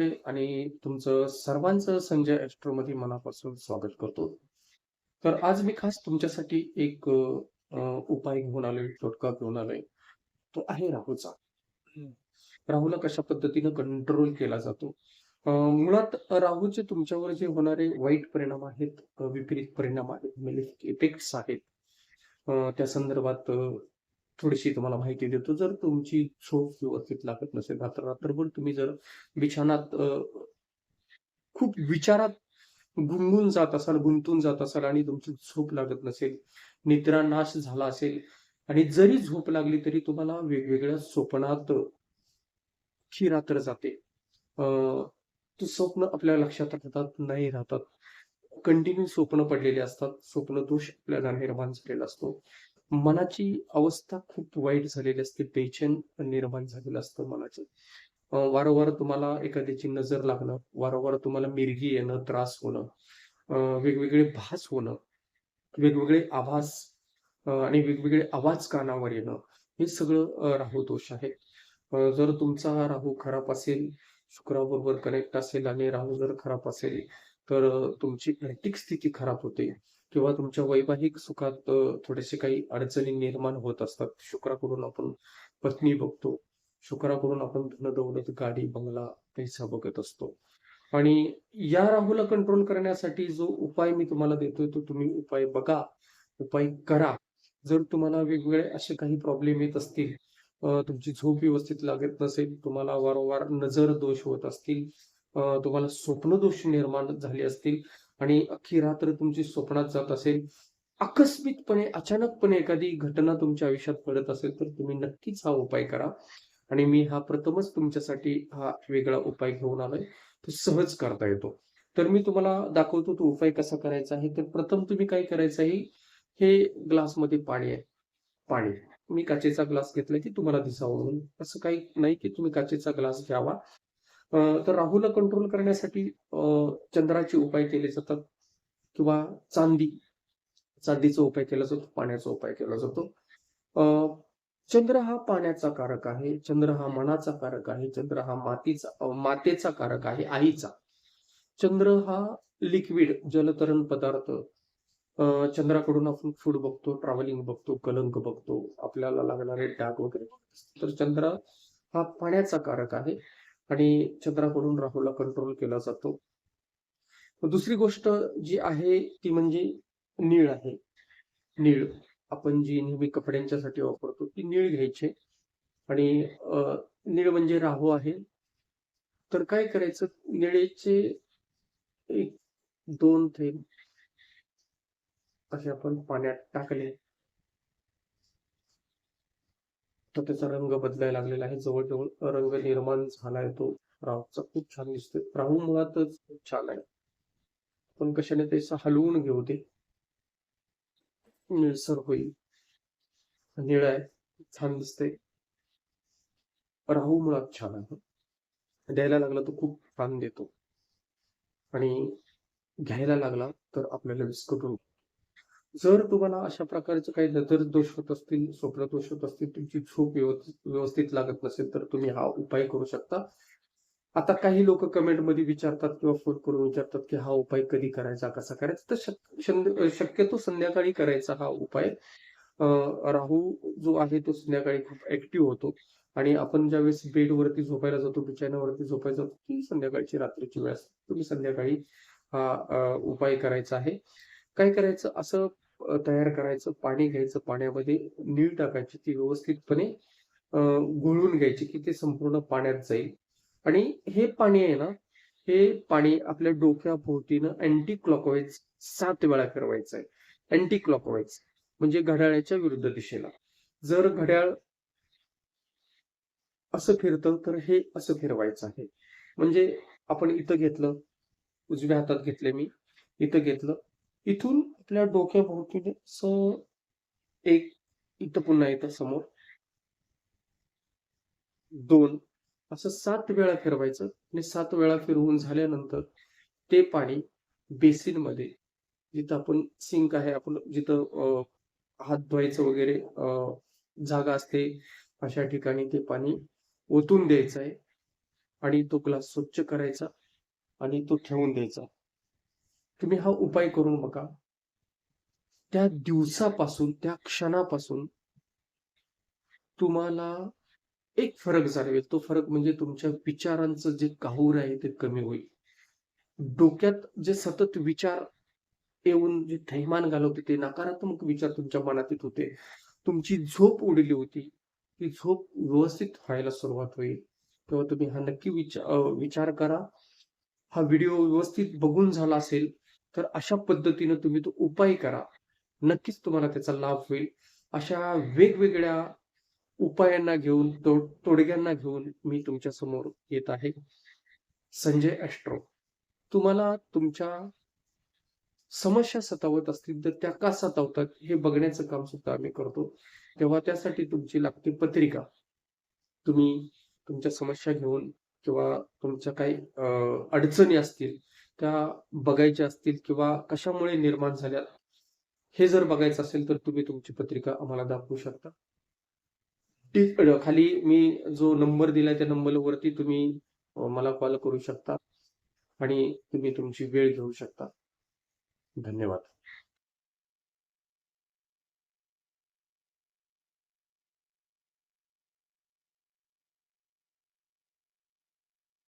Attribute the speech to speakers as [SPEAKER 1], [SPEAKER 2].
[SPEAKER 1] आणि तुमचं सर्वांचं संजय ॲस्ट्रोमध्ये मनापासून स्वागत करतो. तर आज मी खास तुमच्यासाठी एक उपाय घेऊन आलोय, टोटका घेऊन आलोय. तो आहे राहूचा. राहूला कशा पद्धतीनं कंट्रोल केला जातो. मुळात राहूचे तुमच्यावर जे होणारे वाईट परिणाम आहेत, विपरीत परिणाम आहेत, इफेक्ट्स आहेत, अ, त्या संदर्भात थोडीशी तुम्हाला माहिती देतो. जर तुमची झोप व्यवस्थित लागत नसेल, रात्र रात्रभर तुम्ही जर बिछानात खूप विचारात गुंगून जात असाल, गुंतून जात असाल आणि तुमची झोप लागत नसेल, निद्रा नाश झाला असेल आणि जरी झोप लागली तरी तुम्हाला वेगवेगळ्या स्वप्नात ही रात्र जाते. अ, स्वप्न आपल्या लक्षात राहतात, नाही राहतात. कंटिन्यू स्वप्न पडलेले असतात. स्वप्न दोष आपल्याला निर्माण झालेला असतो. मनाची अवस्था खूप वाईट झालेली असते. बेचैन निर्माण झालेलं असतं मनाचं. वारंवार तुम्हाला एखाद्याची नजर लागणं, वारंवार तुम्हाला मिरगी येणं, त्रास होणं, वेगवेगळे भास होणं, वेगवेगळे आभास आणि वेगवेगळे आवाज कानावर येणं, हे सगळं राहू दोष आहे. जर तुमचा राहू खराब असेल, शुक्राबरोबर कनेक्ट असेल आणि राहू जर खराब असेल, तर तुमची आर्थिक स्थिती खराब होते किंवा तुमच्या वैवाहिक सुखात थोडेसे काही अडचणी निर्माण होत असतात. शुक्राकडून आपण पत्नी बघतो. शुक्राकडून आपण धन-दौलत, गाडी, बंगला, पैसा बघत असतो. आणि या राहूला कंट्रोल करण्यासाठी जो उपाय मी तुम्हाला देतोय, तो तुम्ही उपाय बघा, उपाय करा. जर तुम्हाला वेगवेगळे असे काही प्रॉब्लेम येत असतील, तुमची झोप व्यवस्थित लागत नसेल, तुम्हाला वारंवार नजर दोष होत असतील, तुम्हाला स्वप्न दोष निर्माण झाले असतील आणि अख्खी रात्र तुमची स्वप्नात जात असेल, आकस्मिकपणे, अचानकपणे एखादी घटना तुमच्या आयुष्यात घडत असेल, तर तुम्ही नक्कीच हा उपाय करा. आणि मी हा प्रथमच तुमच्यासाठी हा वेगळा उपाय घेऊन आलोय. तो सहज करता येतो. तर मी तुम्हाला दाखवतो तो उपाय कसा करायचा आहे. तर प्रथम तुम्ही काय करायचं आहे, हे ग्लासमध्ये पाणी आहे. पाणी. मी काचेचा ग्लास घेतलाय की तुम्हाला दिसावं म्हणून. असं काही नाही की तुम्ही काचेचा ग्लास घ्यावा. तर राहूला कंट्रोल करण्यासाठी चंद्राचे उपाय केले जातात किंवा चांदी. चांदीचा उपाय केला जातो, पाण्याचा उपाय केला जातो. चंद्र हा पाण्याचा कारक आहे. चंद्र हा मनाचा कारक आहे. चंद्र हा मातीचा मातेचा कारक आहे, आईचा. चंद्र हा लिक्विड जलतरण पदार्थ. चंद्राकडून आपण फूड बघतो, ट्रॅव्हलिंग बघतो, कलंक बघतो, आपल्याला लागणारे डाग वगैरे तर चंद्र हा पाण्याचा कारक आहे आणि चंद्राकडून राहूला कंट्रोल केला जातो. दुसरी गोष्ट जी आहे ती म्हणजे नीळ आहे. नीळ. आपण जी नेहमी कपड्यांच्यासाठी वापरतो ती नीळ घ्यायची आणि नीळ म्हणजे राहू आहे. तर काय करायचं निळेचे 1-2 थेंब असे आपण पाण्यात टाकले. तर त्याचा रंग बदलायला लागलेला आहे. जवळ-जवळ रंग निर्माण झालाय तो राहूचा. खूप छान दिसतोय. राहू मुळातच खूप छान आहे. पण कशाने ते हलवून घेऊ ते निळसर होईल. निळ आहे. छान दिसते राहू मुळात छान आहे. द्यायला लागला तर खूप छान देतो. आणि घ्यायला लागला तर आपल्याला विस्कटून जर तुम्हाला अशा प्रकारचे काही नजर दोष होत असतील, स्वप्नदोष होत असतील, तुमची झोप व्यवस्थित व्यवस्थित लागत नसेल, तर तुम्ही हा उपाय करू शकता. आता काही लोकं कमेंटमध्ये विचारतात किंवा फोन करून विचारतात, की हा उपाय कधी करायचा, कसा करायचा? तर शक्यतो संध्याकाळी करायचा हा उपाय. राहू जो आहे तो संध्याकाळी खूप ऍक्टिव्ह होतो आणि आपण ज्यावेळेस बेडवरती झोपायला जातो, बिछाण्यावरती झोपायला जातो, ती संध्याकाळची रात्रीची वेळ असते. तुम्ही संध्याकाळी हा उपाय करायचा आहे. काय करायचं असं तयार करायचं, पाणी घ्यायचं, पाण्यामध्ये नीळ टाकायची, ती व्यवस्थितपणे गुळून घ्यायची, की ते संपूर्ण पाण्यात जाईल आणि हे पाणी आहे ना, हे पाणी आपल्या डोक्याभोवतीनं अँटी क्लॉकवाईज सात वेळा फिरवायचं आहे. अँटी क्लॉकवाईज म्हणजे घड्याळाच्या विरुद्ध दिशेला. जर घड्याळ असं फिरतं, तर हे असं फिरवायचं आहे. म्हणजे आपण इथं घेतलं, उजव्या हातात घेतले मी, इथं घेतलं. इथून आपल्या डोक्याभोवतीने असं एक इथं पुन्हा इथं समोर. दोन असं सात वेळा फिरवायचं. आणि सात वेळा फिरवून झाल्यानंतर ते पाणी बेसिनमध्ये जिथं आपण सिंक आहे, आपण जिथं हात धुवायचं वगैरे जागा असते, अशा ठिकाणी ते पाणी ओतून द्यायचं आहे. आणि तो ग्लास स्वच्छ करायचा आणि तो ठेवून द्यायचा. तुम्ही हा उपाय करून बघा त्या दिवसापासून त्या क्षणापासून तुम्हाला एक फरक जाणवेल. तो फरक म्हणजे तुमच्या विचारांचं जे काहूर आहे ते कमी होईल. डोक्यात जे सतत विचार येऊन जे थैमान घालवते ते नकारात्मक विचार तुमच्या मनात येत होते. तुमची झोप उडली होती. ती झोप व्यवस्थित व्हायला सुरुवात होईल. तेव्हा तुम्ही हा नक्की विचार विचार करा. हा व्हिडिओ व्यवस्थित बघून झाला असेल तर अशा पद्धतीनं तुम्ही तो उपाय करा. नक्कीच तुम्हाला त्याचा लाभ होईल. अशा वेगवेगळ्या उपायांना घेऊन तो तोडग्यांना घेऊन मी तुमच्यासमोर येत आहे. संजय ॲस्ट्रो तुम्हाला तुमच्या समस्या सतावत असतील तर त्या का सतावतात हे बघण्याचं काम सुद्धा आम्ही करतो. तेव्हा त्यासाठी तुमची लागते पत्रिका. तुम्ही तुमच्या समस्या घेऊन किंवा तुमच्या काही अं, अडचणी असतील त्या बघायच्या असतील किंवा कशामुळे निर्माण झाल्या हे जर बघायचं असेल तर तुम्ही तुमची पत्रिका आम्हाला दाखवू शकता. खाली मी जो नंबर दिलाय त्या नंबरवरती तुम्ही मला कॉल करू शकता आणि तुम्ही तुमची वेळ घेऊ शकता. धन्यवाद.